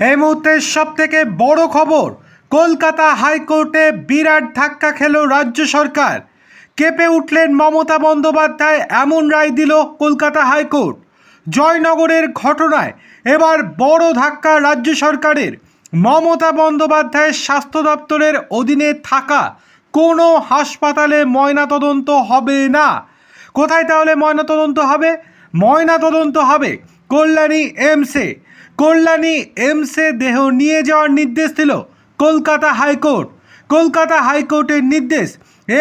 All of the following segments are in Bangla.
এই মুহূর্তের সব থেকে বড় খবর, কলকাতা হাইকোর্টে বিরাট ধাক্কা খেল রাজ্য সরকার। কেঁপে উঠলেন মমতা বন্দ্যোপাধ্যায়, এমন রায় দিল কলকাতা হাইকোর্ট। জয়নগরের ঘটনায় এবার বড় ধাক্কা রাজ্য সরকারের। মমতা বন্দ্যোপাধ্যায়ের স্বাস্থ্য দপ্তরের অধীনে থাকা কোনো হাসপাতালে ময়নাতদন্ত হবে না। কোথায় তাহলে ময়নাতদন্ত হবে? ময়নাতদন্ত হবে কল্যাণী এমসে। কল্যাণী এমসে দেহ নিয়ে যাওয়ার নির্দেশ দিল কলকাতা হাইকোর্ট। কলকাতা হাইকোর্টের নির্দেশ,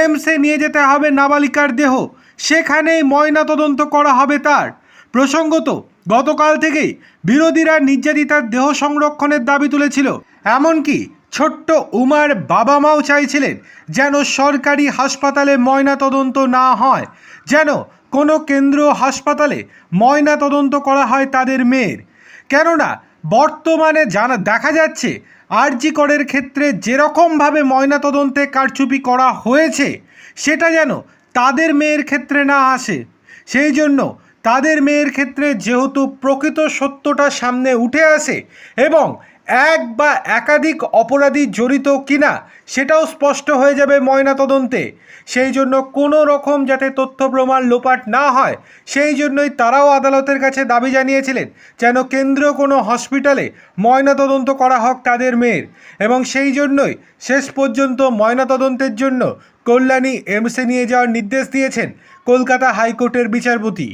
এমসে নিয়ে যেতে হবে নাবালিকার দেহ। সেখানেই ময়নাতদন্ত করা হবে তার। প্রসঙ্গত, গতকাল থেকেই বিরোধীরা নির্যাতিতার দেহ সংরক্ষণের দাবি তুলেছিল। এমনকি ছোট্ট উমার বাবা মাও চাইছিলেন যেন সরকারি হাসপাতালে ময়নাতদন্ত না হয়, যেন কোনো কেন্দ্রীয় হাসপাতালে ময়নাতদন্ত করা হয় তাদের মেয়ের। কেননা বর্তমানে জানা দেখা যাচ্ছে আরজি করের ক্ষেত্রে যেরকমভাবে ময়নাতদন্তে কারচুপি করা হয়েছে, সেটা যেন তাদের মেয়ের ক্ষেত্রে না আসে। সেই জন্য তাদের মেয়ের ক্ষেত্রে যেহেতু প্রকৃত সত্যটা সামনে উঠে আসে এবং এক বা একাধিক অপরাধী জড়িত কিনা সেটাও স্পষ্ট হয়ে যাবে ময়নাতদন্তে। সেই জন্য কোনো রকম যাতে তথ্য প্রমাণ লোপাট না হয়, সেই জন্যই তারাও আদালতের কাছে দাবি জানিয়েছিলেন যেন কেন্দ্রীয় কোনো হসপিটালে ময়নাতদন্ত করা হোক তাদের মেয়ের। এবং সেই জন্যই শেষ পর্যন্ত ময়নাতদন্তের জন্য কল্যাণী এমসে নিয়ে যাওয়ার নির্দেশ দিয়েছেন কলকাতা হাইকোর্টের বিচারপতি।